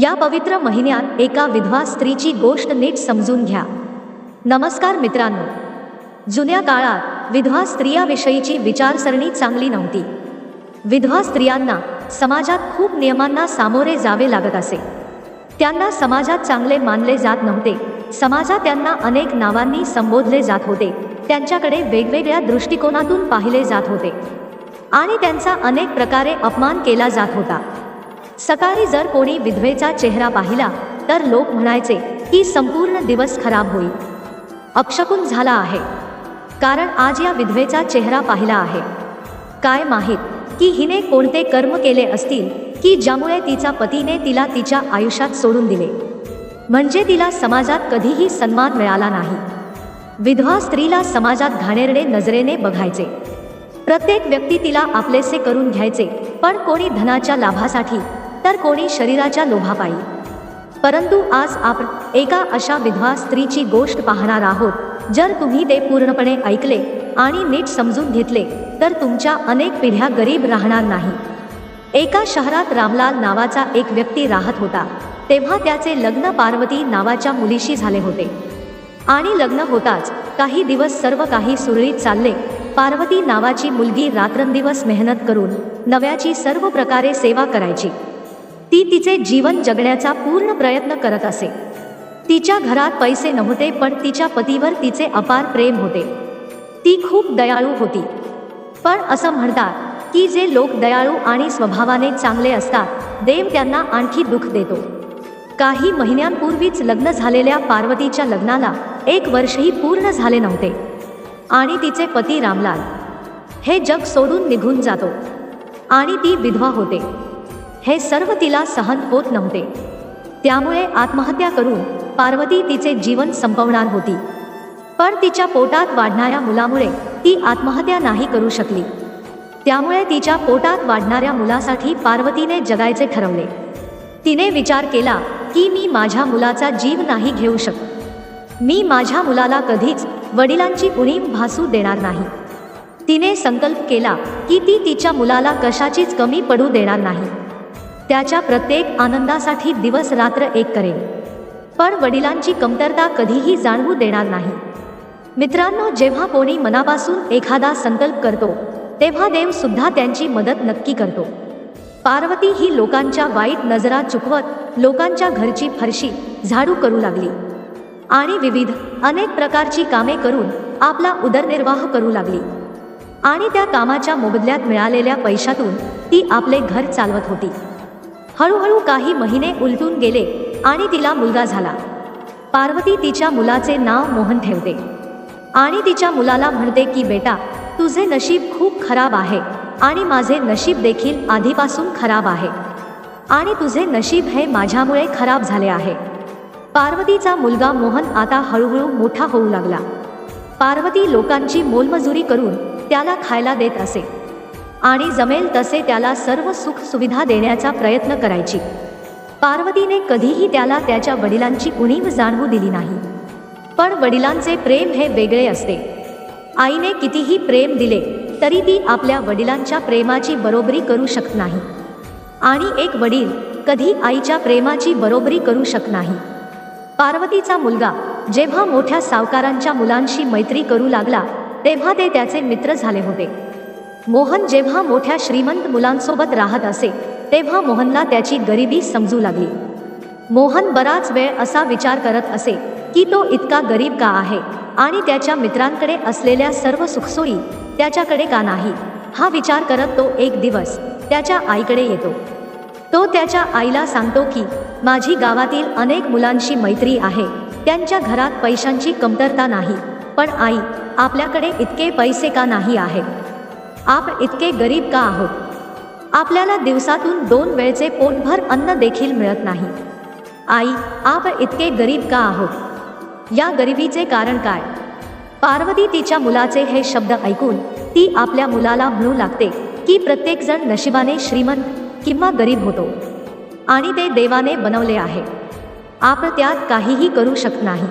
या पवित्र महिन्यात एका विधवा स्त्रीची गोष्ट नीट समजून घ्या. नमस्कार मित्रांनो. जुन्या काळात विधवा स्त्रियाविषयीची विचारसरणी चांगली नव्हती. विधवा स्त्रियांना समाजात खूप नियमांना सामोरे जावे लागत असे. त्यांना समाजात चांगले मानले जात नव्हते. समाजात त्यांना अनेक नावांनी संबोधले जात होते. त्यांच्याकडे वेगवेगळ्या दृष्टिकोनातून पाहिले जात होते. आणि त्यांचा अनेक प्रकारे अपमान केला जात होता. सकाळी जर कोणी विधवेचा चेहरा पाहिला तर लोक म्हणायचे की संपूर्ण दिवस खराब होईल. अक्षकुन झाला आहे. कारण आज या विधवेचा चेहरा पाहिला आहे. काय माहीत की हिने कोणते कर्म केले असतील की ज्यामुळे तिचा पतीने तिला तिच्या आयुष्यात सोडून दिले. म्हणजे तिला समाजात कधीही सन्मान मिळाला नाही. विधवा स्त्रीला समाजात घाणेरडे नजरेने बघायचे. प्रत्येक व्यक्ती तिला आपलेसे करून घ्यायचे पण कोणी धनाच्या लाभासाठी तर कोणी शरीराच्या लोभापायी. परंतु आज आपण एका अशा विधवा स्त्रीची गोष्ट पाहणार आहोत जर तुम्ही ते पूर्णपणे ऐकले आणि नीट समजून घेतले तर तुमच्या अनेक पिढ्या गरीब राहणार नाही. एका शहरात रामलाल नावाचा एक व्यक्ती राहत होता तेव्हा त्याचे लग्न पार्वती नावाच्या मुलीशी झाले होते. आणि लग्न होताच काही दिवस सर्व काही सुरळीत चालले पार्वती नावाची मुलगी रात्रंदिवस मेहनत करून नव्याची सर्व प्रकारे सेवा करायची. ती तिचे जीवन जगण्याचा पूर्ण प्रयत्न करत असे. तिच्या घरात पैसे नव्हते पण तिच्या पतीवर तिचे अपार प्रेम होते. ती खूप दयाळू होती. पण असं म्हणतात की जे लोक दयाळू आणि स्वभावाने चांगले असतात देव त्यांना आणखी दुःख देतो. काही महिन्यांपूर्वीच लग्न झालेल्या पार्वतीच्या लग्नाला एक वर्षही पूर्ण झाले नव्हते. आणि तिचे पती रामलाल. हे जग सोडून निघून जातो. आणि ती विधवा होते. हे सर्व तिला सहन होत नव्हते. त्यामुळे आत्महत्या करून पार्वती तिचे जीवन संपवणार होती. पण तिच्या पोटात वाढणाऱ्या मुलामुळे ती आत्महत्या नाही करू शकली. त्यामुळे तिच्या पोटात वाढणाऱ्या मुलासाठी पार्वतीने जगायचे ठरवले. तिने विचार केला की मी माझ्या मुलाचा जीव नाही घेऊ शकत. मी माझ्या मुलाला कधीच वडिलांची उणीव भासू देणार नाही. तिने संकल्प केला की ती तिच्या मुलाला कशाचीच कमी पडू देणार नाही. त्याच्या प्रत्येक आनंदासाठी दिवस रात्र एक करेल. पण वडिलांची कमतरता कधीही जाणवू देणार नाही. मित्रांनो जेव्हा कोणी मनापासून एखादा संकल्प करतो तेव्हा देव सुद्धा त्यांची मदत नक्की करतो. पार्वती ही लोकांच्या वाईट नजरा चुकवत लोकांच्या घरची फरशी झाडू करू लागली. आणि विविध अनेक प्रकारची कामे करून आपला उदरनिर्वाह करू लागली. आणि त्या कामाच्या मोबदल्यात मिळालेल्या पैशातून ती आपले घर चालवत होती. हळूहळू काही महिने उलटून गेले आणि तिला मुलगा झाला. पार्वती तिच्या मुलाचे नाव मोहन ठेवते. आणि तिच्या मुलाला म्हणते की बेटा तुझे नशीब खूप खराब आहे आणि माझे नशीब देखील आधीपासून खराब आहे. आणि तुझे नशीब हे माझ्यामुळे खराब झाले आहे. पार्वतीचा मुलगा मोहन आता हळूहळू मोठा होऊ लागला. पार्वती लोकांची मोलमजुरी करून त्याला खायला देत असे. आणि जमेल तसे त्याला सर्व सुख सुविधा देण्याचा प्रयत्न करायची. पार्वतीने कधीही त्याला त्याच्या वडिलांची उणीव जाणवू दिली नाही. पण वडिलांचे प्रेम हे वेगळे असते. आईने कितीही प्रेम दिले तरी ती आपल्या वडिलांच्या प्रेमाची बरोबरी करू शकत नाही. आणि एक वडील कधी आईच्या प्रेमाची बरोबरी करू शकत नाही. पार्वतीचा मुलगा जेव्हा मोठ्या सावकारांच्या मुलांशी मैत्री करू लागला तेव्हा ते त्याचे मित्र झाले होते. मोहन जेव्हा मोठ्या श्रीमंत मुलांसोबत राहत असे तेव्हा मोहनला त्याची गरिबी समजू लागली. मोहन बराच वेळ असा विचार करत असे की तो इतका गरीब का आहे आणि त्याच्या मित्रांकडे असलेल्या सर्व सुखसोयी त्याच्याकडे का नाही? हा विचार करत तो एक दिवस त्याच्या आईकडे येतो. तो त्याच्या आईला सांगतो की माझी गावातील अनेक मुलांशी मैत्री आहे. त्यांच्या घरात पैशांची कमतरता नाही. पण आई आपल्याकडे इतके पैसे का नाही आहेत? आपण इतके गरीब का आहोत. आपल्याला दिवसातून दोन वेळचे पोटभर अन्न देखील मिळत नाही. आई आपण इतके गरीब का आहोत? या गरिबीचे कारण काय? पार्वती तिच्या मुलाचे हे शब्द ऐकून ती आपल्या मुलाला म्हणू लागते की प्रत्येकजण नशिबाने श्रीमंत किंवा गरीब होतो. आणि ते देवाने बनवले आहे. आपण त्यात काहीही करू शकत नाही.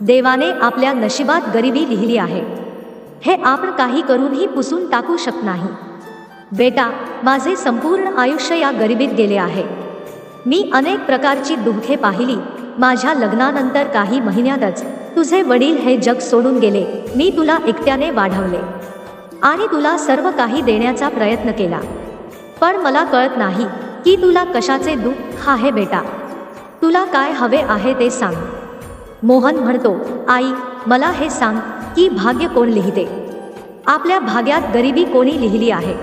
देवाने आपल्या नशिबात गरिबी लिहिली आहे. हे आपण काही करूनही पुसून टाकू शकत नाही. बेटा माझे संपूर्ण आयुष्य या गरिबीत गेले आहे. मी अनेक प्रकारची दुःखे पाहिली. माझ्या लग्नानंतर काही महिन्यातच तुझे वडील हे जग सोडून गेले. मी तुला एकट्याने वाढवले. आणि तुला सर्व काही देण्याचा प्रयत्न केला. पण मला कळत नाही की तुला कशाचे दुःख आहे बेटा? तुला काय हवे आहे ते सांग. मोहन म्हणतो आई मला हे सांग की भाग्य कोण लिहिते? आपल्या भाग्यात गरिबी कोणी लिहिली आहे?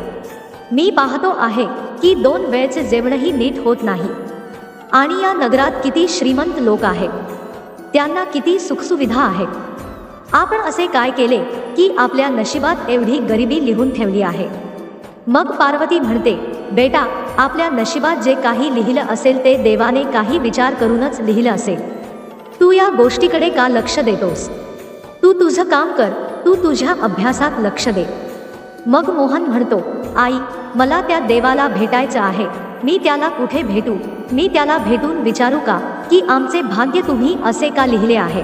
मी पाहतो आहे की दोन वेळचे जेवणही नीट होत नाही. आणि या नगरात किती श्रीमंत लोक आहेत? त्यांना किती सुखसुविधा आहेत? आपण असे काय केले की आपल्या नशिबात एवढी गरिबी लिहून ठेवली आहे? मग पार्वती म्हणते बेटा आपल्या नशिबात जे काही लिहिलं असेल ते देवाने काही विचार करूनच लिहिलं असेल. तू या गोष्टीकडे का लक्ष देतोस? तू तुझं काम कर तू तुझ्या अभ्यासात लक्ष दे. मग मोहन म्हणतो आई मला त्या देवाला भेटायचं आहे. मी त्याला कुठे भेटू? मी त्याला भेटून विचारू का की आमचे भाग्य तुम्ही असे का लिहिले आहे?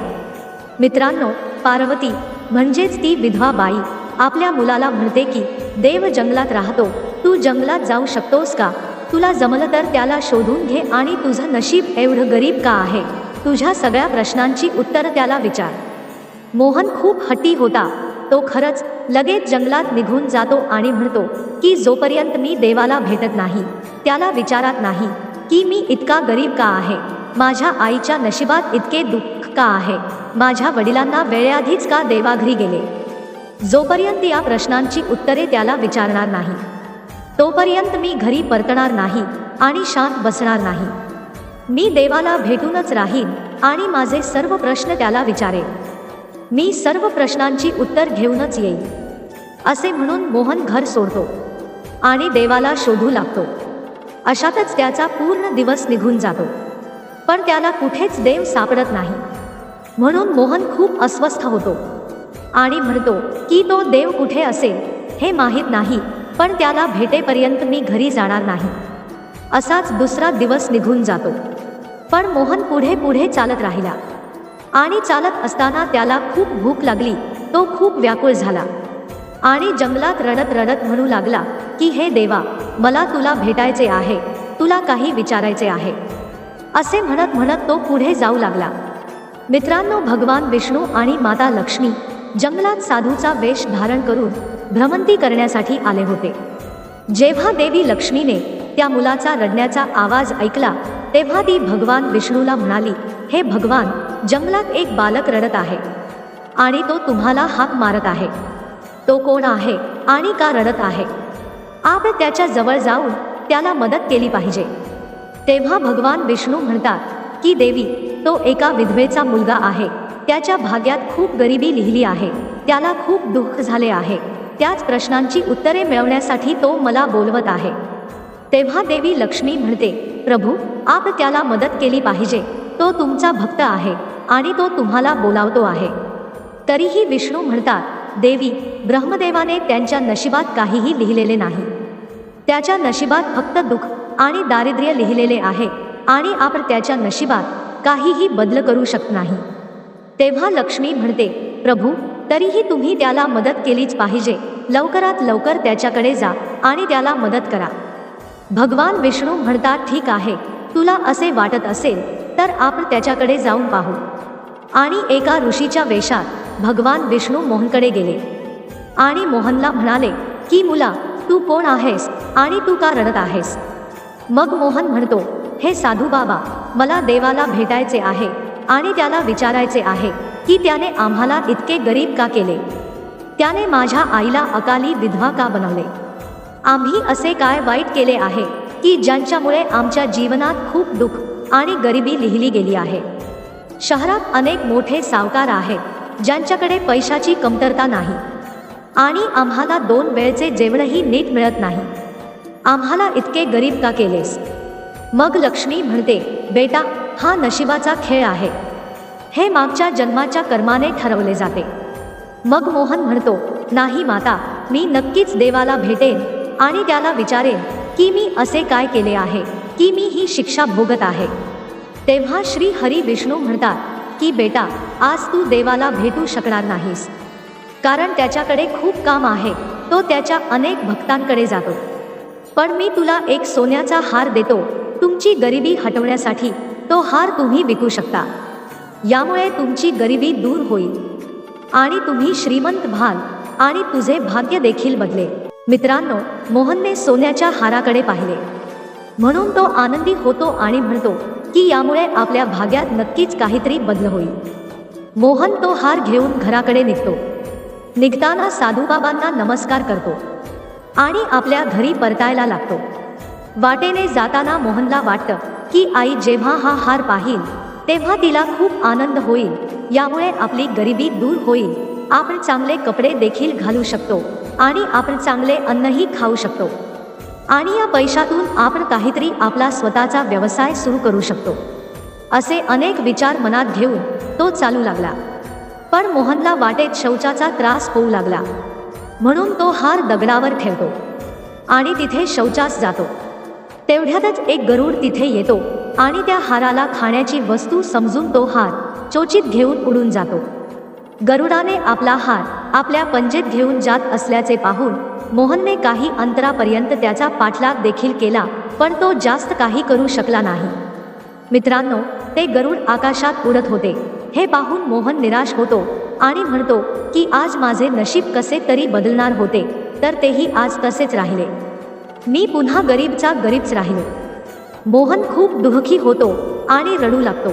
मित्रांनो पार्वती म्हणजेच ती विधवा बाई आपल्या मुलाला म्हणते की देव जंगलात राहतो. तू जंगलात जाऊ शकतोस का? तुला जमलं तर त्याला शोधून घे आणि तुझं नशीब एवढं गरीब का आहे? तुझ्या सगळ्या प्रश्नांची उत्तरं त्याला विचार. मोहन खूप हट्टी होता. तो खरंच लगेच जंगलात निघून जातो आणि म्हणतो की जोपर्यंत मी देवाला भेटत नाही त्याला विचारात नाही की मी इतका गरीब का आहे? माझ्या आईच्या नशिबात इतके दुःख का आहे? माझ्या वडिलांना वेळेआधीच का देवाघरी गेले? जोपर्यंत या प्रश्नांची उत्तरे त्याला विचारणार नाही तोपर्यंत मी घरी परतणार नाही आणि शांत बसणार नाही. मी देवाला भेटूनच राहीन आणि माझे सर्व प्रश्न त्याला विचारेन. मी सर्व प्रश्नांची उत्तर घेऊनच येईल असे म्हणून मोहन घर सोडतो आणि देवाला शोधू लागतो. अशातच त्याचा पूर्ण दिवस निघून जातो. पण त्याला कुठेच देव सापडत नाही. म्हणून मोहन खूप अस्वस्थ होतो आणि म्हणतो की तो देव कुठे असेल हे माहीत नाही पण त्याला भेटेपर्यंत मी घरी जाणार नाही. असाच दुसरा दिवस निघून जातो. पण मोहन पुढे पुढे चालत राहिला. आणि चालत असताना त्याला खूप भूक लागली. तो खूप व्याकुळ झाला. आणि जंगलात रडत रडत म्हणू लागला की हे देवा मला तुला भेटायचे आहे. तुला काही विचारायचे आहे. असे म्हणत म्हणत तो पुढे जाऊ लागला. मित्रांनो भगवान विष्णू आणि माता लक्ष्मी जंगलात साधूचा वेश धारण करून भ्रमंती करण्यासाठी आले होते. जेव्हा देवी लक्ष्मीने त्या मुलाचा रडण्याचा आवाज ऐकला तेव्हा ती भगवान विष्णूला म्हणाली हे भगवान जंगलात एक बालक रडत आहे आणि तो तुम्हाला हाक मारत आहे. तो कोण आहे आणि का रडत आहे? आपण त्याच्याजवळ जाऊन त्याला मदत केली पाहिजे. तेव्हा भगवान विष्णू म्हणतात की देवी तो एका विधवेचा मुलगा आहे. त्याच्या भाग्यात खूप गरिबी लिहिली आहे. त्याला खूप दुःख झाले आहे. त्याच प्रश्नांची उत्तरे मिळवण्यासाठी तो मला बोलवत आहे. तेव्हा देवी लक्ष्मी म्हणते प्रभू आप त्याला मदत केली पाहिजे. तो तुमचा भक्त आहे आणि तो तुम्हाला बोलावतो आहे. तरीही विष्णू म्हणतात देवी ब्रह्मदेवाने त्यांच्या नशिबात काहीही लिहिलेले नाही. त्याच्या नशिबात फक्त दुःख आणि दारिद्र्य लिहिलेले आहे आणि आपण त्याच्या नशिबात काहीही बदल करू शकत नाही. तेव्हा लक्ष्मी म्हणते प्रभू तरीही तुम्ही त्याला मदत केलीच पाहिजे. लवकरात लवकर त्याच्याकडे जा आणि त्याला मदत करा. भगवान विष्णू म्हणतात ठीक आहे. तुला असे वाटत असेल तर आपण त्याच्याकडे जाऊन पाहू. आणि एका ऋषीच्या वेशात भगवान विष्णू मोहनकडे गेले. आणि मोहनला म्हणाले की मुला तू कोण आहेस आणि तू का रडत आहेस? मग मोहन म्हणतो हे साधू बाबा मला देवाला भेटायचे आहे आणि त्याला विचारायचे आहे की त्याने आम्हाला इतके गरीब का केले? त्याने माझ्या आईला अकाली विधवा का बनवले? आम्ही असे काय वाईट केले आहे की ज्यांच्यामुळे आमच्या जीवनात खूप दुःख आणि गरिबी लिहिली गेली आहे. शहरात अनेक मोठे सावकार आहेत ज्यांच्याकडे पैशाची कमतरता नाही. आणि आम्हाला दोन वेळचे जेवणही नीट मिळत नाही. आम्हाला इतके गरीब का केलेस? मग लक्ष्मी म्हणते बेटा हा नशिबाचा खेळ आहे. हे मागच्या जन्माच्या कर्माने ठरवले जाते. मग मोहन म्हणतो नाही माता मी नक्कीच देवाला भेटेन आणि त्याला विचारेन की मी असे काय केले आहे. की मी ही शिक्षा भोगत आहे. तेव्हा श्री हरी विष्णू म्हणतात की बेटा आज तू देवाला भेटू शकणार नाहीस. कारण त्याच्याकडे खूप काम आहे. तो त्याच्या अनेक भक्तांकडे जातो. पण मी तुला एक सोन्याचा हार देतो. तुमची गरिबी हटवण्यासाठी तो हार तुम्ही विकू शकता. यामुळे तुमची गरिबी दूर होईल. आणि तुम्ही श्रीमंत व्हाल आणि तुझे भाग्य देखील बदले मित्रांनो मोहनने सोन्याच्या हाराकडे पाहिले. म्हणून तो आनंदी होतो आणि म्हणतो की यामुळे आपल्या भाग्यात नक्कीच काहीतरी बदल होईल. मोहन तो हार घेऊन घराकडे निघतो. निघताना साधूबाबांना नमस्कार करतो आणि आपल्या घरी परतायला लागतो. वाटेने जाताना मोहनला वाटतं की आई जेव्हा हा हार पाहिल तेव्हा तिला खूप आनंद होईल. यामुळे आपली गरिबी दूर होईल. आपण चांगले कपडे देखील घालू शकतो आणि आपण चांगले अन्नही खाऊ शकतो. आणि या पैशातून आपण काहीतरी आपला स्वतःचा व्यवसाय सुरू करू शकतो. असे अनेक विचार मनात घेऊन तो चालू लागला. पण मोहनला वाटेत शौचाचा त्रास होऊ लागला. म्हणून तो हार दगडावर ठेवतो. आणि तिथे शौचास जातो. तेवढ्यातच एक गरुड तिथे येतो आणि त्या हाराला खाण्याची वस्तू समजून तो हार चोचित घेऊन उडून जातो. गरुडाने आपला हार आपल्या पंजेत घेऊन जात असल्याचे पाहून मोहनने काही अंतरापर्यंत त्याचा पाठलाग देखील केला पण तो जास्त काही करू शकला नाही. मित्रांनो ते गरुड आकाशात उडत होते. हे पाहून मोहन निराश होतो आणि म्हणतो की आज माझे नशीब कसे तरी बदलणार होते तर तेही आज तसेच राहिले. मी पुन्हा गरीबचा गरीबच राहिलो. मोहन खूप दुःखी होतो आणि रडू लागतो.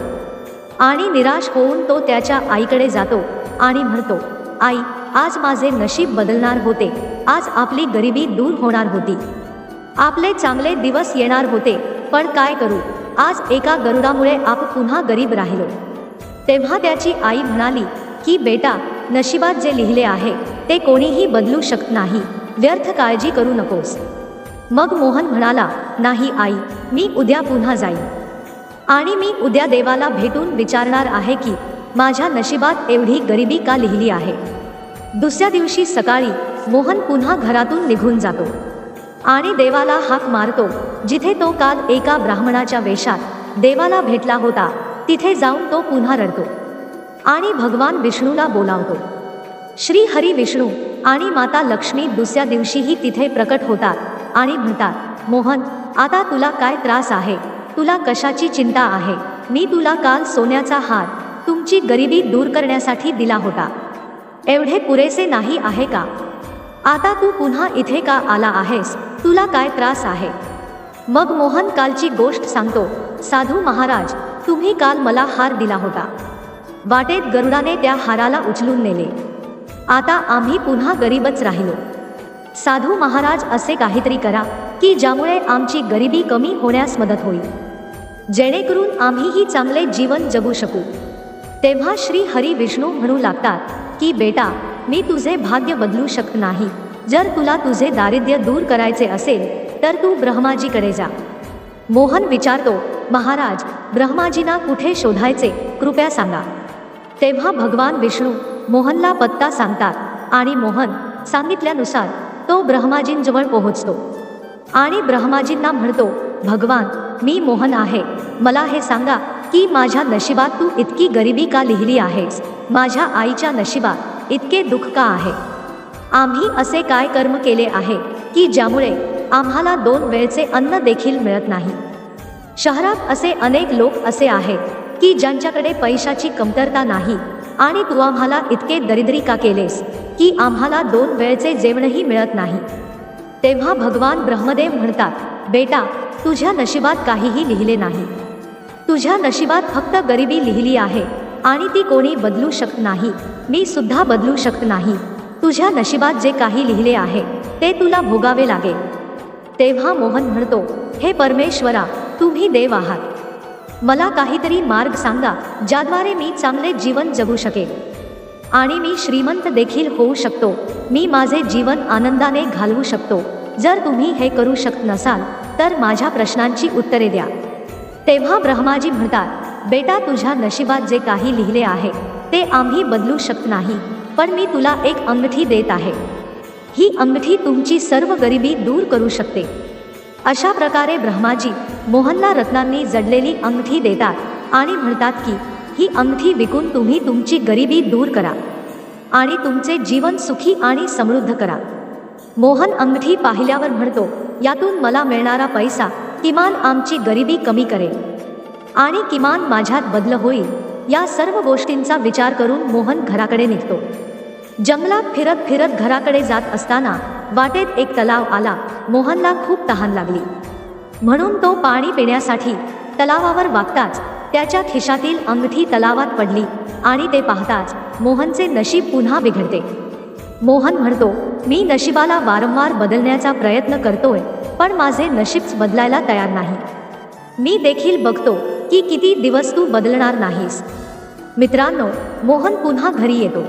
आणि निराश होऊन तो त्याच्या आईकडे जातो. आणि म्हणतो आई आज माझे नशीब बदलणार होते. आज आपली गरिबी दूर होणार होती. आपले चांगले दिवस येणार होते. पण काय करू? आज एका गरुडामुळे आप पुन्हा गरीब राहिलो. तेव्हा त्याची आई म्हणाली की बेटा नशिबात जे लिहिले आहे ते कोणीही बदलू शकत नाही. व्यर्थ काळजी करू नकोस. मग मोहन म्हणाला नाही आई मी उद्या पुन्हा जाईन. आणि मी उद्या देवाला भेटून विचारणार आहे की माझ्या नशिबात एवढी गरिबी का लिहिली आहे? दुसऱ्या दिवशी सकाळी मोहन पुन्हा घरातून निघून जातो. आणि देवाला हाक मारतो जिथे तो काल एका ब्राह्मणाच्या वेशात देवाला भेटला होता तिथे जाऊन तो पुन्हा रडतो. आणि भगवान विष्णूला बोलावतो. श्री हरी विष्णू आणि माता लक्ष्मी दुसऱ्या दिवशीही तिथे प्रकट होतात आणि म्हणतात मोहन आता तुला काय त्रास आहे? तुला कशाची चिंता आहे? मी तुला काल सोन्याचा हार तुमची गरिबी दूर करण्यासाठी दिला होता. एवढे पुरेसे नाही आहे का? आता तू पुन्हा इथे का आला आहेस? तुला काय त्रास आहे? मग मोहन कालची गोष्ट सांगतो. साधू महाराज तुम्ही काल मला हार दिला होता. वाटेत गरुडाने त्या हाराला उचलून नेले. आता आम्ही पुन्हा गरीबच राहिलो. साधू महाराज असे काहीतरी करा की ज्यामुळे आमची गरिबी कमी होण्यास मदत होईल. जेणेकरून आम्हीही चांगले जीवन जगू शकू. तेव्हा श्री हरी विष्णू म्हणू लागतात की बेटा मी तुझे भाग्य बदलू शकत नाही. जर तुला तुझे दारिद्र्य दूर करायचे असेल तर तू ब्रह्माजीकडे जा. मोहन विचारतो महाराज ब्रह्माजींना कुठे शोधायचे? कृपया सांगा. तेव्हा भगवान विष्णू मोहनला पत्ता सांगतात आणि मोहन सांगितल्यानुसार तो ब्रह्माजींजवळ पोहोचतो. आणि ब्रह्माजींना म्हणतो भगवान मी मोहन आहे. मला हे सांगा की माझ्या नशिबात तू इतकी गरिबी का लिहिली आहेस? माझ्या आईच्या नशिबात इतके दुःख का आहे? आम्ही असे काय कर्म केले आहे की ज्यामुळे आम्हाला दोन वेळचे अन्न देखील मिळत नाही? शहरात असे अनेक लोक असे आहेत की ज्यांच्याकडे पैशाची कमतरता नाही आणि तू आम्हाला इतके दरिद्री का केलेस की आम्हाला दोन वेळचे जेवणही मिळत नाही? तेव्हा भगवान ब्रह्मदेव म्हणतात बेटा तुझ्या नशिबात काहीही लिहिले नाही. तुझ्या नशिबात फक्त गरिबी लिहिली आहे आणि ती कोणी बदलू शकत नाही. मी सुद्धा बदलू शकत नाही. तुझ्या नशिबात जे काही लिहिले आहे ते तुला भोगावे लागेल तेव्हा मोहन म्हणतो हे परमेश्वरा तुम्ही देव आहात. मला काहीतरी मार्ग सांगा ज्याद्वारे मी चांगले जीवन जगू शकेल आणि मी श्रीमंत देखील होऊ शकतो. मी माझे जीवन आनंदाने घालवू शकतो. जर तुम्ही हे करू शकत नसाल तर माझ्या प्रश्नांची उत्तरे द्या. तेव्हा ब्रह्माजी म्हणतात बेटा तुझ्या नशिबात जे काही लिहिले आहे ते आम्ही बदलू शकत नाही पण मी तुला एक अंगठी देत आहे. ही अंगठी तुमची सर्व गरिबी दूर करू शकते. अशा प्रकारे ब्रह्माजी मोहनला रत्नांनी जडलेली अंगठी देतात आणि म्हणतात की ही अंगठी विकून तुम्ही तुमची गरिबी दूर करा आणि तुमचे जीवन सुखी आणि समृद्ध करा. मोहन अंगठी पाहिल्यावर म्हणतो यातून मला मिळणारा पैसा किमान आमची गरिबी कमी करेल. आणि किमान माझ्यात बदल होईल या सर्व गोष्टींचा विचार करून मोहन घराकडे निघतो. जंगलात फिरत फिरत घराकडे जात असताना वाटेत एक तलाव आला. मोहनला खूप तहान लागली. म्हणून तो पाणी पिण्यासाठी तलावावर वागताच त्याच्या खिशातील अंगठी तलावात पडली आणि ते पाहताच मोहनचे नशीब पुन्हा बिघडते. मोहन म्हणतो मी नशिबाला वारंवार बदलण्याचा प्रयत्न करतोय. पण माझे नशीबच बदलायला तयार नाही. मी देखील बघतो की किती दिवस तू बदलणार नाहीस. मित्रांनो मोहन पुन्हा घरी येतो.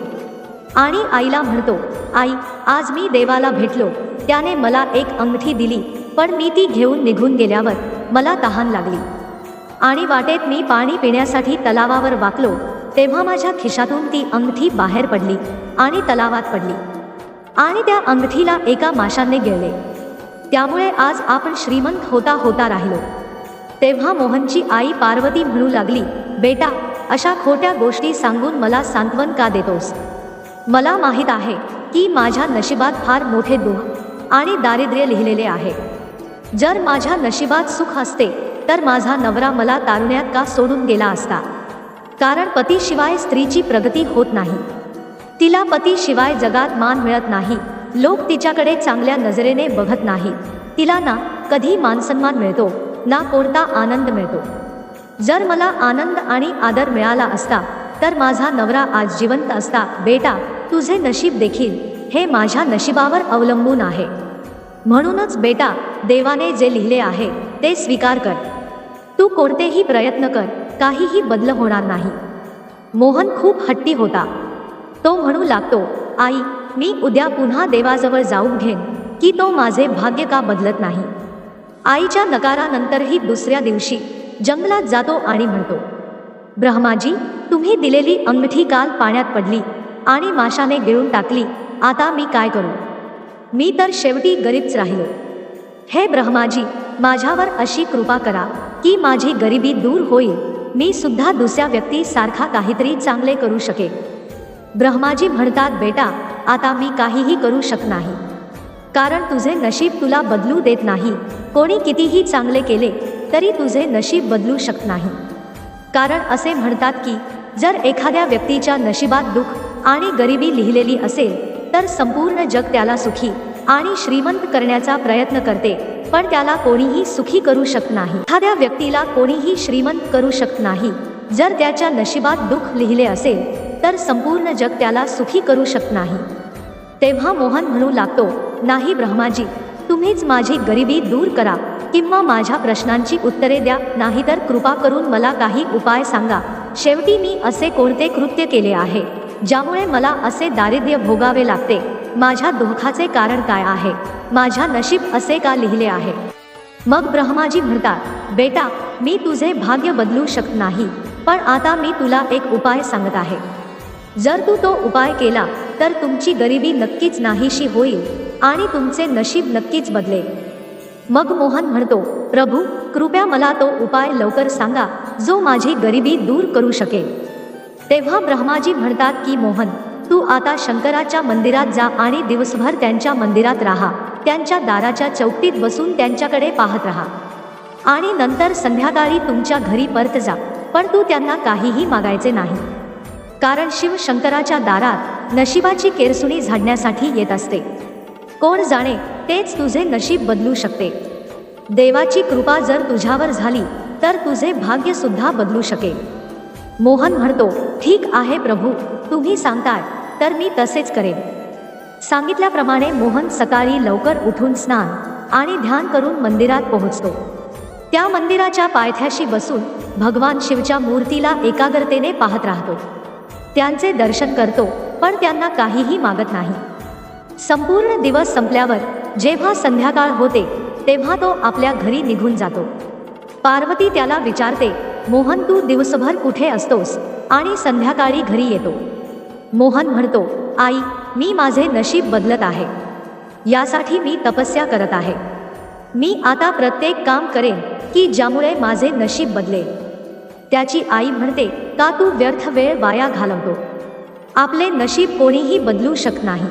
आणि आईला म्हणतो आई आज मी देवाला भेटलो. त्याने मला एक अंगठी दिली पण मी ती घेऊन निघून गेल्यावर मला तहान लागली. आणि वाटेत मी पाणी पिण्यासाठी तलावावर वाकलो तेव्हा माझ्या खिशातून ती अंगठी बाहेर पडली आणि तलावात पडली. आणि त्या अंगठीला एका माशाने गिळले. त्यामुळे आज आपण श्रीमंत होता होता राहिलो. तेव्हा मोहनची आई पार्वती म्हणू लागली बेटा अशा खोट्या गोष्टी सांगून मला सांत्वन का देतोस? मला माहीत आहे की माझ्या नशिबात फार मोठे दुःख आणि दारिद्र्य लिहिलेले आहे. जर माझ्या नशिबात सुख असते तर माझा नवरा मला तारुण्यात का सोडून गेला असता? कारण पतीशिवाय स्त्रीची प्रगती होत नाही. तिला पतीशिवाय जगात मान मिळत नाही. लोक तिच्याकडे चांगल्या नजरेने बघत नाहीत. तिला ना कधी मानसन्मान मिळतो ना कोणता आनंद मिळतो. जर मला आनंद आणि आदर मिळाला असता तर माझा नवरा आज जिवंत असता. बेटा तुझे नशीब देखील हे माझ्या नशिबावर अवलंबून आहे. म्हणूनच बेटा देवाने जे लिहिले आहे ते स्वीकार कर. तू कोणतेही प्रयत्न कर काहीही बदल होणार नाही. मोहन खूप हट्टी होता. तो म्हणू लागतो आई मी उद्या पुन्हा देवाजवळ जाऊन घेईन की तो माझे भाग्य का बदलत नाही? आईच्या नकारानंतरही दुसऱ्या दिवशी जंगलात जातो आणि म्हणतो ब्रह्माजी तुम्ही दिलेली अंगठी काल पाण्यात पडली आणि माशाने गिळून टाकली आता मी काय करू? मी तर शेवटी गरीबच राहिलो. हे ब्रह्माजी माझ्यावर अशी कृपा करा की माझी गरिबी दूर होईल. मी सुद्धा दुसऱ्या व्यक्तीसारखा काहीतरी चांगले करू शकेन. ब्रह्माजी म्हणतात बेटा आता मी काहीही करू शक नाही. कारण तुझे नशीब तुला बदलू देत नाही. कोणी कितीही चांगले केले तरी तुझे नशीब बदलू शकत नाही. कारण असे म्हणतात की जर एखाद्या व्यक्तीच्या नशिबात दुःख आणि गरिबी लिहिलेली असेल तर संपूर्ण जग त्याला सुखी आणि श्रीमंत करण्याचा प्रयत्न करते पण त्याला कोणीही सुखी करू शकत नाही. एखाद्या व्यक्तीला कोणीही श्रीमंत करू शकत नाही. जर त्याच्या नशिबात दुःख लिहिले असेल तर संपूर्ण जग त्याला सुखी करू शकत नाही. तेव्हा मोहन म्हणू लागतो नाही ब्रह्माजी तुम्हीच माझी गरिबी दूर करा किंवा माझ्या प्रश्नांची उत्तरे द्या नाहीतर कृपा करून मला काही उपाय सांगा. शेवटी मी असे कोणते कृत्य केले आहे ज्यामुळे मला असे दारिद्र्य भोगावे लागते? माझ्या दुःखाचे कारण काय आहे? माझ्या नशीब असे का लिहिले आहे? मग ब्रह्माजी म्हणतात बेटा मी तुझे भाग्य बदलू शकत नाही पण आता मी तुला एक उपाय सांगत आहे. जर तू तो उपाय केला तर तुमची गरिबी नक्कीच नाहीशी होईल आणि तुमचे नशीब नक्कीच बदलेल. मग मोहन म्हणतो प्रभू कृपया मला तो उपाय लवकर सांगा जो माझी गरिबी दूर करू शकेल. तेव्हा ब्रह्माजी म्हणतात की मोहन तू आता शंकराच्या मंदिरात जा आणि दिवसभर त्यांच्या मंदिरात राहा त्यांच्या दाराच्या चौकटीत बसून त्यांच्याकडे पाहत राहा. आणि नंतर संध्याकाळी तुमच्या घरी परत जा पण तू त्यांना काहीही मागायचे नाही. कारण शिव शंकराच्या दारात नशिबाची केरसुणी झाडण्यासाठी येत असते. कोण जाणे तेच तुझे नशीब बदलू शकते. देवाची कृपा जर तुझ्यावर झाली तर तुझे भाग्य सुद्धा बदलू शकेल. मोहन म्हणतो ठीक आहे प्रभू तुम्ही सांगताय तर मी तसेच करेन. सांगितल्याप्रमाणे मोहन सकाळी लवकर उठून स्नान आणि ध्यान करून मंदिरात पोहोचतो. त्या मंदिराच्या पायथ्याशी बसून भगवान शिवच्या मूर्तीला एकाग्रतेने पाहत राहतो. त्यांचे दर्शन करतो पण त्यांना काहीही मागत नाही. संपूर्ण दिवस संपल्यावर जेव्हा संध्याकाळ होते तेव्हा तो आपल्या घरी निघून जातो. पार्वती त्याला विचारते मोहन तू दिवसभर कुठे असतोस? आणि संध्याकाळी घरी येतो. मोहन म्हणतो आई मी माझे नशीब बदलत आहे. यासाठी मी तपस्या करत आहे. मी आता प्रत्येक काम करेन की ज्यामुळे माझे नशीब बदले त्याची आई म्हणते का तू व्यर्थ वेळ वाया घालवतो. आपले नशीब कोणीही बदलू शकत नाही.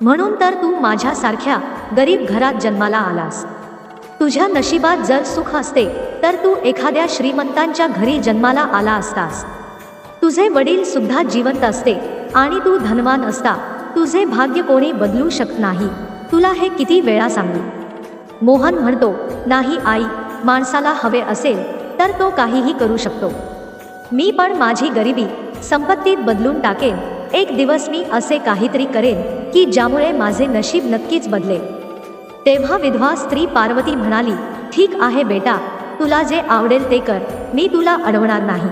म्हणून तर तू माझ्यासारख्या गरीब घरात जन्माला आलास. तुझ्या नशिबात जर सुख असते तर तू एखाद्या श्रीमंतांच्या घरी जन्माला आला असतास. तुझे वडील सुद्धा जिवंत असते आणि तू धनवान असता. तुझे भाग्य कोणी बदलू शकत नाही. तुला हे किती वेळा सांगू? मोहन म्हणतो नाही आई माणसाला हवे असेल तर तो काहीही करू शकतो. मी पण माझी गरिबी संपत्तीत बदलून टाकेन. एक दिवस मी असे काहीतरी करेन की ज्यामुळे माझे नशीब नक्कीच बदले तेव्हा विधवा स्त्री पार्वती म्हणाली ठीक आहे बेटा तुला जे आवडेल ते कर मी तुला अडवणार नाही.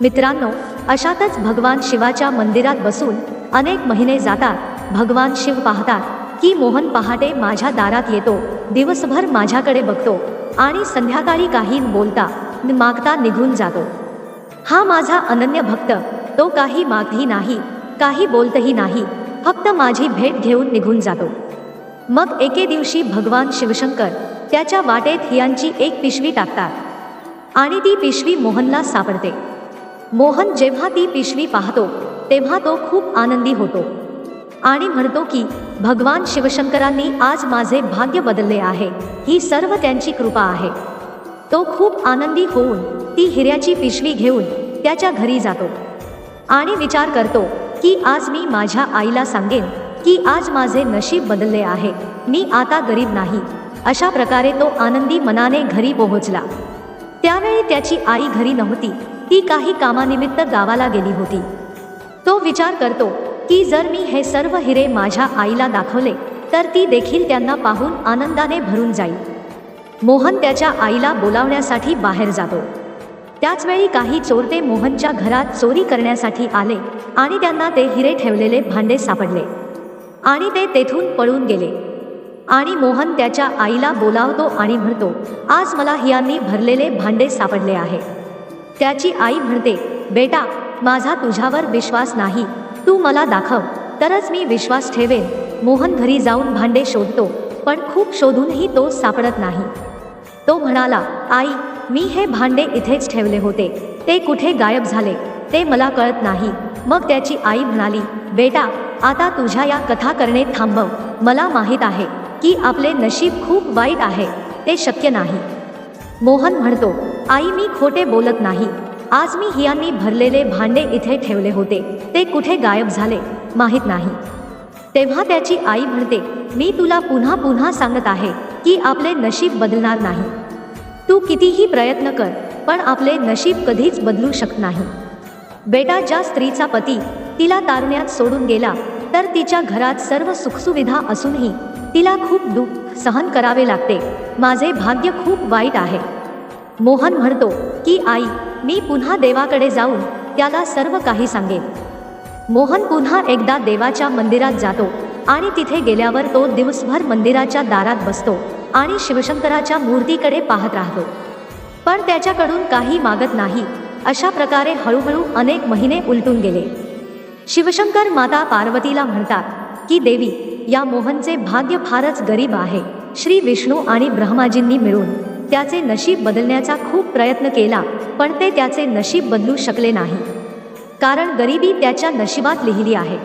मित्रांनो अशातच भगवान शिवाच्या मंदिरात बसून अनेक महिने जातात. भगवान शिव पाहतात की मोहन पहाटे माझ्या दारात येतो दिवसभर माझ्याकडे बघतो आणि संध्याकाळी काही बोलता मागता निघून जातो. हा माझा अनन्य भक्त. तो काही मागही नाही काही बोलतही नाही. फक्त माझी भेट घेऊन निघून जातो. मग एके दिवशी भगवान शिवशंकर त्याच्या वाटेत हियांची एक पिशवी टाकतात. आणि ती पिशवी मोहनला सापडते. मोहन जेव्हा ती पिशवी पाहतो तेव्हा तो खूप आनंदी होतो. आणि म्हणतो की भगवान शिवशंकरांनी आज माझे भाग्य बदलले आहे. ही सर्व त्यांची कृपा आहे. तो खूप आनंदी होऊन ती हिऱ्याची पिशवी घेऊन त्याच्या घरी जातो. आणि विचार करतो की आज मी माझ्या आईला सांगेन की आज माझे नशीब बदलले आहे. मी आता गरीब नाही. अशा प्रकारे तो आनंदी मनाने घरी पोहोचला. त्यावेळी त्याची आई घरी नव्हती. ती काही कामानिमित्त गावाला गेली होती. तो विचार करतो की जर मी हे सर्व हिरे माझ्या आईला दाखवले तर ती देखील त्यांना पाहून आनंदाने भरून जाईल. मोहन त्याच्या आईला बोलावण्यासाठी बाहेर जातो. त्याचवेळी काही चोरटे मोहनच्या घरात चोरी करण्यासाठी आले आणि त्यांना ते हिरे ठेवलेले भांडे सापडले. आणि ते तेथून पळून गेले. आणि मोहन त्याच्या आईला बोलावतो आणि म्हणतो आज मला हियांनी भरलेले भांडे सापडले आहे. त्याची आई म्हणते बेटा माझा तुझ्यावर विश्वास नाही. तू मला दाखव. तरच मी विश्वास ठेवेन. मोहन घरी जाऊन भांडे शोधतो पण खूप शोधूनही तो सापडत नाही. तो म्हणाला आई मी हे भांडे इथेच ठेवले होते. ते कुठे गायब झाले? ते मला कळत नाही. मग त्याची आई म्हणाली बेटा आता तुझ्या या कथा करणे थांबव. मला माहीत आहे की आपले नशीब खूप वाईट आहे. ते शक्य नाही. मोहन म्हणतो आई मी खोटे बोलत नाही. आज मी हियांनी भरलेले भांडे इथे ठेवले होते. ते कुठे गायब झाले? माहीत नाही. तेव्हा त्याची आई म्हणते मी तुला पुन्हा पुन्हा सांगत आहे. की आपले नशीब बदलणार नाही. तू कितीही प्रयत्न कर पण आपले नशीब कधीच बदलू शकत नाही. बेटा ज्या स्त्रीचा पती तिला तारुण्यात सोडून गेला तर तिच्या घरात सर्व सुखसुविधा असूनही तिला खूप दुःख सहन करावे लागते. माझे भाग्य खूप वाईट आहे. मोहन म्हणतो की आई मी पुन्हा देवाकडे जाऊन त्याला सर्व काही सांगेन. मोहन पुन्हा एकदा देवाच्या मंदिरात जातो. आणि तिथे गेल्यावर तो दिवसभर मंदिराच्या दारात बसतो आणि शिवशंकराच्या मूर्तीकडे पाहत राहतो. पण त्याच्याकडून काही मागत नाही. अशा प्रकारे हळूहळू अनेक महिने उलटून गेले. शिवशंकर माता पार्वतीला म्हणतात की देवी या मोहनचे भाग्य फारच गरीब आहे. श्री विष्णू आणि ब्रह्माजींनी मिळून त्याचे नशीब बदलण्याचा खूप प्रयत्न केला पण ते त्याचे नशीब बदलू शकले नाही. कारण गरिबी त्याच्या नशिबात लिहिली आहे.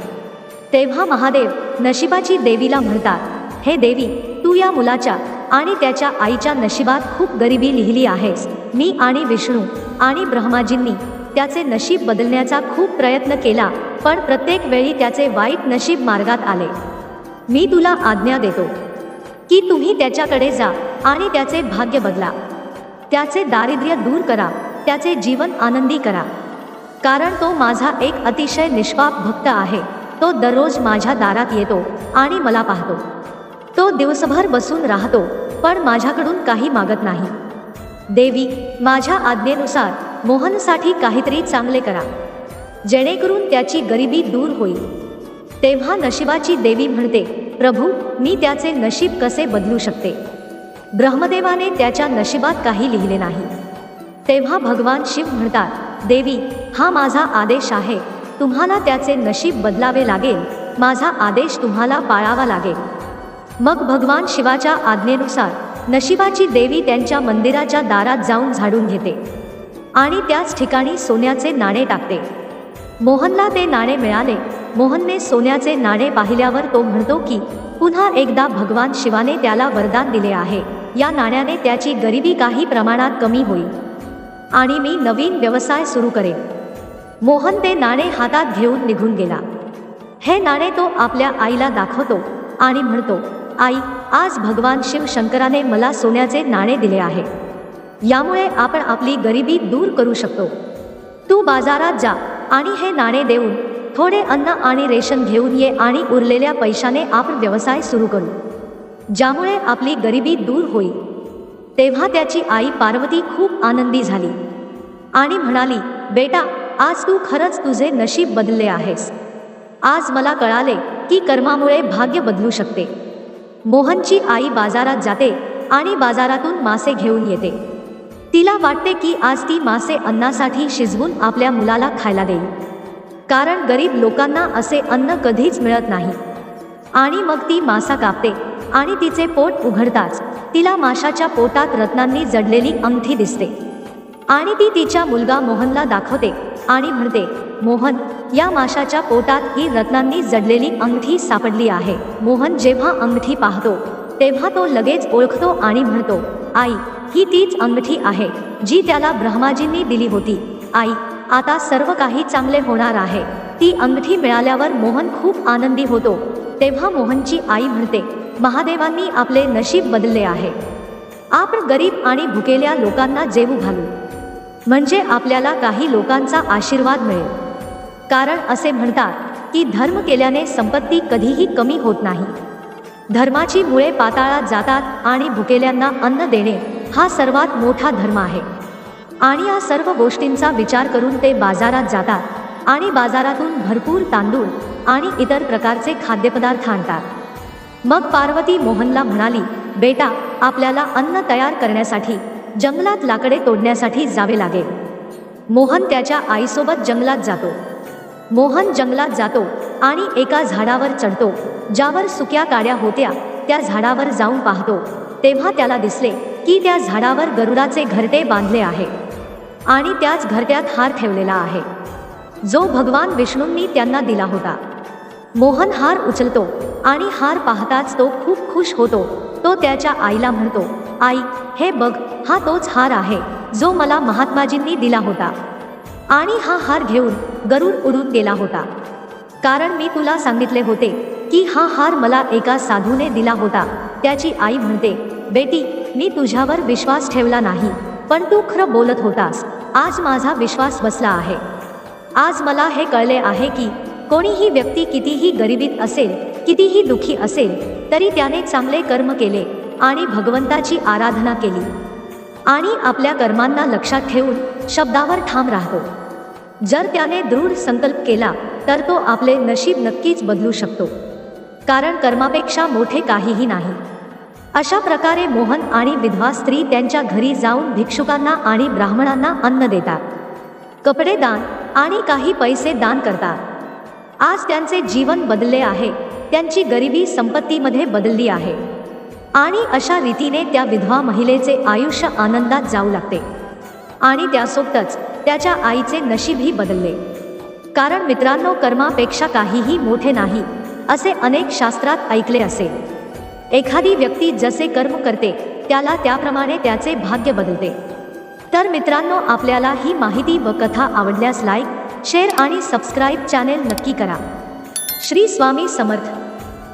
तेव्हा महादेव नशिबाची देवीला म्हणतात हे देवी तू या मुलाच्या आणि त्याच्या आईच्या नशिबात खूप गरिबी लिहिली आहेस. मी आणि विष्णू आणि ब्रह्माजींनी त्याचे नशीब बदलण्याचा खूप प्रयत्न केला पण प्रत्येक वेळी त्याचे वाईट नशीब मार्गात आले. मी तुला आज्ञा देतो की तुम्ही त्याच्याकडे जा आणि त्याचे भाग्य बदला. त्याचे दारिद्र्य दूर करा त्याचे जीवन आनंदी करा. कारण तो माझा एक अतिशय निष्पाप भक्त आहे. तो दररोज माझ्या दारात येतो आणि मला पाहतो. तो दिवसभर बसून राहतो पण माझ्याकडून काही मागत नाही. देवी माझ्या आज्ञेनुसार मोहनसाठी काहीतरी चांगले करा. जेणेकरून त्याची गरिबी दूर होईल. तेव्हा नशिबाची देवी म्हणते प्रभू मी त्याचे नशीब कसे बदलू शकते? ब्रह्मदेवाने त्याच्या नशिबात काही लिहिले नाही. तेव्हा भगवान शिव म्हणतात देवी हा माझा आदेश आहे. तुम्हाला त्याचे नशीब बदलावे लागेल. माझा आदेश तुम्हाला पाळावा लागेल. मग भगवान शिवाच्या आज्ञेनुसार नशिबाची देवी त्यांच्या मंदिराच्या दारात जाऊन झाडून घेते आणि त्याच ठिकाणी सोन्याचे नाणे टाकते. मोहनला ते नाणे मिळाले. मोहनने सोन्याचे नाणे पाहिल्यावर तो म्हणतो की पुन्हा एकदा भगवान शिवाने त्याला वरदान दिले आहे. या नाण्याने त्याची गरिबी काही प्रमाणात कमी होईल आणि मी नवीन व्यवसाय सुरू करेन. मोहन ते नाणे हातात घेऊन निघून गेला. हे नाणे तो आपल्या आईला दाखवतो आणि म्हणतो आई आज भगवान शिव शंकराने मला सोन्याचे नाणे दिले आहे. यामुळे आपण आपली गरिबी दूर करू शकतो. तू बाजारात जा आणि हे नाणे देऊन थोडे अन्न आणि रेशन घेऊन ये आणि उरलेल्या पैशाने आपण व्यवसाय सुरू करू. ज्यामुळे आपली गरिबी दूर होईल. तेव्हा त्याची आई पार्वती खूप आनंदी झाली आणि म्हणाली बेटा आज तू खरंच तुझे नशीब बदलले आहेस. आज मला कळाले की कर्मामुळे भाग्य बदलू शकते. मोहनची आई बाजारात जाते आणि बाजारातून मासे घेऊन येते. तिला वाटते की आज ती मासे अन्नासाठी शिजवून आपल्या मुलाला खायला देईल. कारण गरीब लोकांना असे अन्न कधीच मिळत नाही. आणि मग ती मासा कापते आणि तिचे पोट उघडताच तिला माशाच्या पोटात रत्नांनी जडलेली अंगठी दिसते. आणि ती तिच्या मुलगा मोहनला दाखवते आणि म्हणते मोहन या माशाच्या पोटात ही रत्नांनी जडलेली अंगठी सापडली आहे. मोहन जेव्हा अंगठी पाहतो तेव्हा तो लगेच ओळखतो आणि म्हणतो आई ही तीच अंगठी आहे जी त्याला ब्रह्माजींनी दिली होती. आई आता सर्व काही चांगले होणार आहे. ती अंगठी मिळाल्यावर मोहन खूप आनंदी होतो. तेव्हा मोहनची आई म्हणते महादेवांनी आपले नशीब बदलले आहे. आपण गरीब आणि भुकेल्या लोकांना जेवू घालू. म्हणजे आपल्याला काही लोकांचा आशीर्वाद मिळेल. कारण असे म्हणतात की धर्म केल्याने संपत्ती कधीही कमी होत नाही. धर्माची मुळे पाताळात जातात आणि भुकेल्यांना अन्न देणे हा सर्वात मोठा धर्म आहे. आणि या सर्व गोष्टींचा विचार करून ते बाजारात जातात आणि बाजारातून भरपूर तांदूळ आणि इतर प्रकारचे खाद्यपदार्थ आणतात. मग पार्वती मोहनला म्हणाली बेटा आपल्याला अन्न तयार करण्यासाठी जंगलात लाकडे तोडण्यासाठी जावे लागेल मोहन त्याच्या आईसोबत जंगलात जातो. मोहन जंगलात जातो आणि एका झाडावर चढतो. ज्यावर सुक्या काड्या होत्या त्या झाडावर जाऊन पाहतो. तेव्हा त्याला दिसले की त्या झाडावर गरुडाचे घरटे बांधले आहे आणि त्याच घरट्यात हार ठेवलेला आहे. जो भगवान विष्णूंनी त्यांना दिला होता. मोहन हार उचलतो आणि हार पाहताच तो खूप खुश होतो. तो त्याच्या आईला म्हणतो आई हे बघ हा तोच हार आहे जो मला महात्माजींनी दिला होता. आणि हा हार घेऊन गरुड उडून गेला होता. कारण मी तुला सांगितले होते की हा हार मला एका साधूने दिला होता. त्याची आई म्हणते बेटी मी तुझ्यावर विश्वास ठेवला नाही पण तू खरं बोलत होतास. आज माझा विश्वास बसला आहे. आज मला हे कळले आहे की कोणीही व्यक्ती कितीही गरिबीत असेल कितीही दुःखी असेल तरी त्याने चांगले कर्म केले. आणि भगवंताची आराधना केली. आणि आपल्या कर्मांना लक्षात ठेवून शब्दावर ठाम राहतो. जर त्याने दृढ संकल्प केला तर तो आपले नशीब नक्कीच बदलू शकतो. कारण कर्मापेक्षा मोठे काहीही नाही. अशा प्रकारे मोहन आणि विधवा स्त्री त्यांच्या घरी जाऊन भिक्षुकांना आणि ब्राह्मणांना अन्न देतात. कपडे दान आणि काही पैसे दान करतात. आज त्यांचे जीवन बदलले आहे. त्यांची गरिबी संपत्तीमध्ये बदलली आहे. आणि अशा रीतीने त्या विधवा महिलेचे आयुष्य आनंदात जाऊ लागते. आणि त्यासोबतच त्याच्या आईचे नशीबही बदलले. कारण मित्रांनो कर्मापेक्षा काहीही मोठे नाही असे अनेक शास्त्रात ऐकले असे. एखादी व्यक्ती जसे कर्म करते त्याला त्याप्रमाणे त्याचे भाग्य बदलते. तर मित्रांनो आपल्याला ही माहिती व कथा आवडल्यास लाईक शेअर आणि सबस्क्राईब चॅनेल नक्की करा. श्री स्वामी समर्थ.